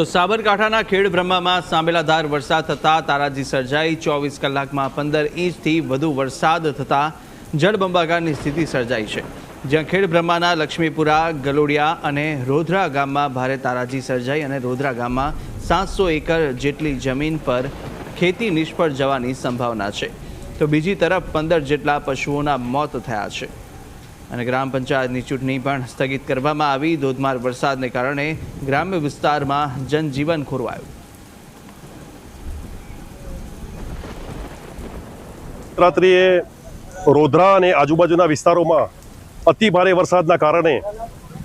તો સાબરકાંઠાના ખેડ બ્રહ્મામાં સાંભેલાધાર વરસાદ થતાં તારાજી સર્જાઈ. ચોવીસ કલાકમાં પંદર ઇંચથી વધુ વરસાદ થતાં જળબંબાકારની સ્થિતિ સર્જાઈ છે. જ્યાં ખેડ બ્રહ્માના લક્ષ્મીપુરા, ગલોડિયા અને રોધરા ગામમાં ભારે તારાજી સર્જાઈ અને રોધરા ગામમાં સાતસો એકર જેટલી જમીન પર ખેતી નિષ્ફળ જવાની સંભાવના છે. તો બીજી તરફ પંદર જેટલા પશુઓના મોત થયા છે. અને ગ્રામ પંચાયતની ચૂંટણી પણ સ્થગિત કરવામાં આવી. ધોધમાર વરસાદને કારણે ગ્રામ્ય વિસ્તારમાં જનજીવન ખોરવાયું. રાત્રિએ રોધરા અને આજુબાજુના વિસ્તારોમાં અતિ ભારે વરસાદના કારણે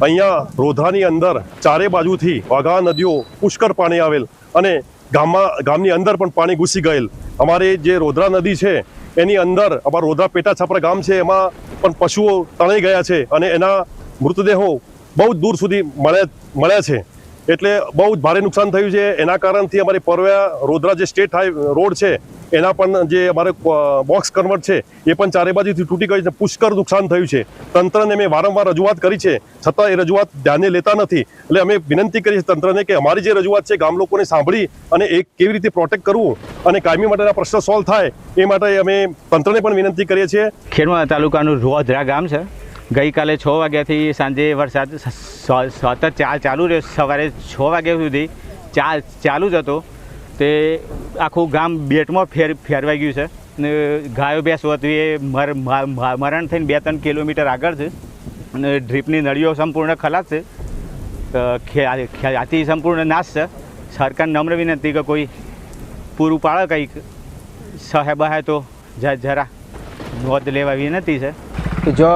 અહીંયા રોધરાની અંદર ચારે બાજુથી વાઘા નદીઓ પુષ્કળ પાણી આવેલ અને ગામમાં ગામની અંદર પણ પાણી ઘૂસી ગયેલ. અમારે જે રોધરા નદી છે એની અંદર અમારું રોધરા પેટા છાપરા ગામ છે, એમાં પણ પશુઓ તણાઈ ગયા છે અને એના મૃતદેહો બહુ જ દૂર સુધી મળ્યા મળ્યા છે. એટલે બહુ જ ભારે નુકસાન થયું છે. એના કારણથી અમારી પરવ્યા રોધરા જે સ્ટેટ હાઈ, રોડ છે એના પણ જે અમારે બોક્સ કન્વર્ટ છે, એ પણ ચારે બાજુથી તૂટી ગઈ છે. પુષ્કળ નુકસાન થયું છે. તંત્રને મેં વારંવાર રજૂઆત કરી છે. છતાં એ રજૂઆત ધ્યાને લેતા નથી. એટલે અમે વિનંતી કરી છે તંત્રને કે અમારી જે રજૂઆત છે, ગામ લોકોને સાંભળી અને એ કેવી રીતે પ્રોટેક્ટ કરવું અને કાયમી માટેના પ્રશ્ન સોલ્વ થાય, એ માટે અમે તંત્રને પણ વિનંતી કરીએ છીએ. ખેડવા તાલુકાનું રોધરા ગામ છે. ગઈકાલે છ વાગ્યાથી સાંજે વરસાદ સતત ચાલ ચાલુ રહ્યો. સવારે છ વાગ્યા સુધી ચાલ ચાલુ જ હતો. તે આખું ગામ બેટમાં ફેર, ફેરવાઈ ગયું છે. ને ગાયો ભેંસ હતી એ મરણ થઈને બે ત્રણ કિલોમીટર આગળ છે. અને ડ્રીપની નળીઓ સંપૂર્ણ ખલાસ છે. ખ્યાતિ સંપૂર્ણ નાશ છે. સરકાર નમ્ર વિનંતી કે કોઈ પૂરું પાડે કંઈક. સાહેબ હે તો જરા નોંધ લેવા વિનંતી છે. જો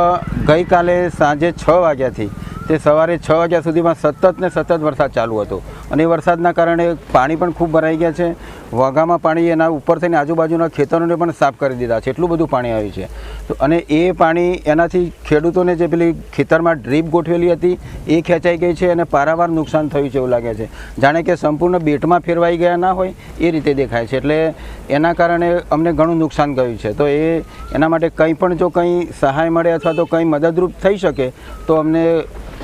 ગઈકાલે સાંજે છ વાગ્યાથી, તે સવારે છ વાગ્યા સુધીમાં સતત ને સતત વરસાદ ચાલુ હતો. અને વરસાદના કારણે પાણી પણ ખૂબ ભરાઈ ગયા છે. વાઘામાં પાણી એના ઉપર થઈને આજુબાજુના ખેતરોને પણ સાફ કરી દીધા છે. એટલું બધું પાણી આવ્યું છે. તો અને એ પાણી એનાથી ખેડૂતોને જે પેલી ખેતરમાં ડ્રીપ ગોઠવેલી હતી, એ ખેંચાઈ ગઈ છે અને પારાવાર નુકસાન થયું છે એવું લાગે છે. જાણે કે સંપૂર્ણ બેટમાં ફેરવાઈ ગયા ના હોય, એ રીતે દેખાય છે. એટલે એના કારણે અમને ઘણું નુકસાન ગયું છે. તો એ એના માટે કંઈ પણ જો કંઈ સહાય મળે અથવા તો કંઈ મદદરૂપ થઈ શકે, તો અમને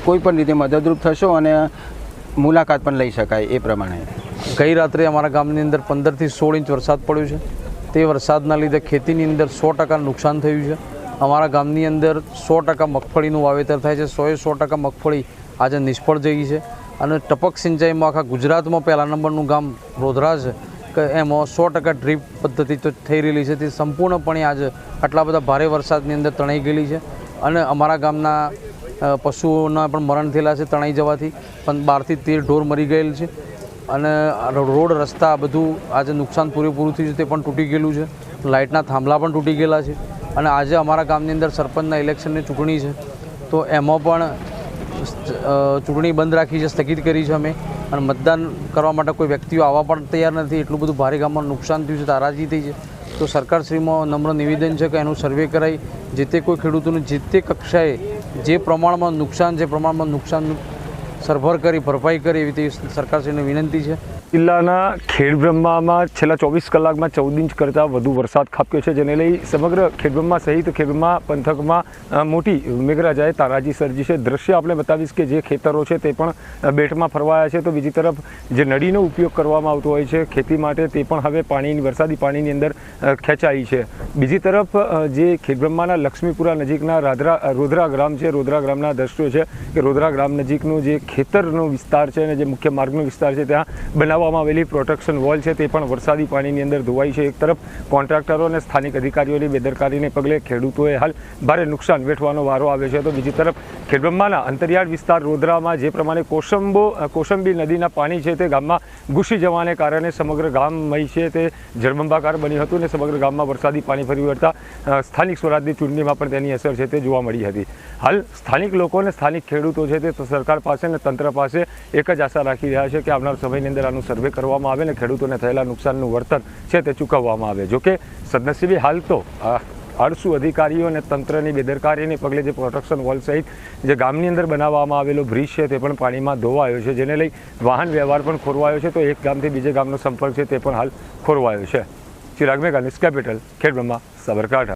કોઈ પણ રીતે મદદરૂપ થશો અને મુલાકાત પણ લઈ શકાય એ પ્રમાણે. ગઈ રાત્રે અમારા ગામની અંદર પંદરથી સોળ ઇંચ વરસાદ પડ્યો છે. તે વરસાદના લીધે ખેતીની અંદર સો ટકા નુકસાન થયું છે. અમારા ગામની અંદર સો ટકા મગફળીનું વાવેતર થાય છે. સોએ સો ટકા મગફળી આજે નિષ્ફળ જઈ છે. અને ટપક સિંચાઈમાં આખા ગુજરાતમાં પહેલા નંબરનું ગામ રોધરા છે, કે એમાં સો ટકા ડ્રીપ પદ્ધતિ તો થઈ રહેલી છે. તે સંપૂર્ણપણે આજે આટલા બધા ભારે વરસાદની અંદર તણાઈ ગયેલી છે. અને અમારા ગામના પશુઓના પણ મરણ થયેલા છે તણાઈ જવાથી. પણ બારથી તેર ઢોર મરી ગયેલ છે. અને રોડ, રસ્તા બધું આજે નુકસાન પૂરેપૂરું થયું છે તે પણ તૂટી ગયેલું છે. લાઇટના થાંભલા પણ તૂટી ગયેલા છે. અને આજે અમારા ગામની અંદર સરપંચના ઇલેક્શનની ચૂંટણી છે. તો એમાં પણ ચૂંટણી બંધ રાખી છે, સ્થગિત કરી છે અમે. અને મતદાન કરવા માટે કોઈ વ્યક્તિઓ આવવા પણ તૈયાર નથી. એટલું બધું ભારે ગામમાં નુકસાન થયું છે, તારાજી થઈ છે. તો સરકારશ્રીમાં નમ્ર નિવેદન છે કે એનું સર્વે કરાય. જે તે કોઈ ખેડૂતોને, જે તે કક્ષાએ જે પ્રમાણમાં નુકસાન જે પ્રમાણમાં નુકસાન સરભર કરી, ભરપાઈ કરે એવી તેવી સરકારશ્રીને વિનંતી છે. જિલ્લાના ખેડબ્રહ્મામાં છેલ્લા ચોવીસ કલાકમાં ચૌદ ઇંચ કરતાં વધુ વરસાદ ખાબક્યો છે, જેને લઈ સમગ્ર ખેડબ્રહ્મા સહિત ખેડબ્રહ્મા પંથકમાં મોટી મેઘરાજાએ તારાજી સર્જી છે. દ્રશ્ય આપણે બતાવીશ કે જે ખેતરો છે તે પણ બેટમાં ફરવાયા છે. તો બીજી તરફ જે નળીનો ઉપયોગ કરવામાં આવતો હોય છે ખેતી માટે, તે પણ હવે પાણીની, વરસાદી પાણીની અંદર ખેંચાઈ છે. બીજી તરફ જે ખેડબ્રહ્માના લક્ષ્મીપુરા નજીકના રાધરા રોધરા ગ્રામ છે. રોધરા ગ્રામના દ્રશ્યો છે કે રોધરા ગ્રામ નજીકનું જે ખેતરનો વિસ્તાર છે અને જે મુખ્ય માર્ગનો વિસ્તાર છે, ત્યાં બનાવવામાં આવેલી પ્રોટેક્શન વોલ છે, તે પણ વરસાદી પાણીની અંદર ધોવાઈ છે. એક તરફ કોન્ટ્રાક્ટરો અને સ્થાનિક અધિકારીઓની બેદરકારીને પગલે ખેડૂતોએ હાલ ભારે નુકસાન વેઠવાનો વારો આવ્યો છે. તો બીજી તરફ ખેડબ્રહ્માના અંતરિયાળ વિસ્તાર રોધરામાં જે પ્રમાણે કોસંબો, કોસંબી નદીના પાણી છે, તે ગામમાં ઘૂસી જવાને કારણે સમગ્ર ગામમય છે. તે જળબંબાકાર બન્યું હતું અને સમગ્ર ગામમાં વરસાદી પાણી ફરી વળતા સ્થાનિક સ્વરાજની ચૂંટણીમાં પણ તેની અસર છે તે જોવા મળી હતી. હાલ સ્થાનિક લોકો અને સ્થાનિક ખેડૂતો છે તે સરકાર પાસે તંત્ર પાસે એક જ આશા રાખી રહ્યા છે કે આવનાર સમયની અંદર આનું સર્વે કરવામાં આવે અને ખેડૂતોને થયેલા નુકસાનનું વળતર છે તે ચૂકવવામાં આવે. જોકે સદનસીબે હાલ તો આળસુ અધિકારીઓ અને તંત્રની બેદરકારીને પગલે જે પ્રોટેક્શન વોલ સહિત જે ગામની અંદર બનાવવામાં આવેલો બ્રિજ છે તે પણ પાણીમાં ધોવાયો છે. જેને લઈ વાહન વ્યવહાર પણ ખોરવાયો છે. તો એક ગામથી બીજે ગામનો સંપર્ક છે તે પણ હાલ ખોરવાયો છે. Chirag Megha news capital, Khedbrahma, Sabarkantha.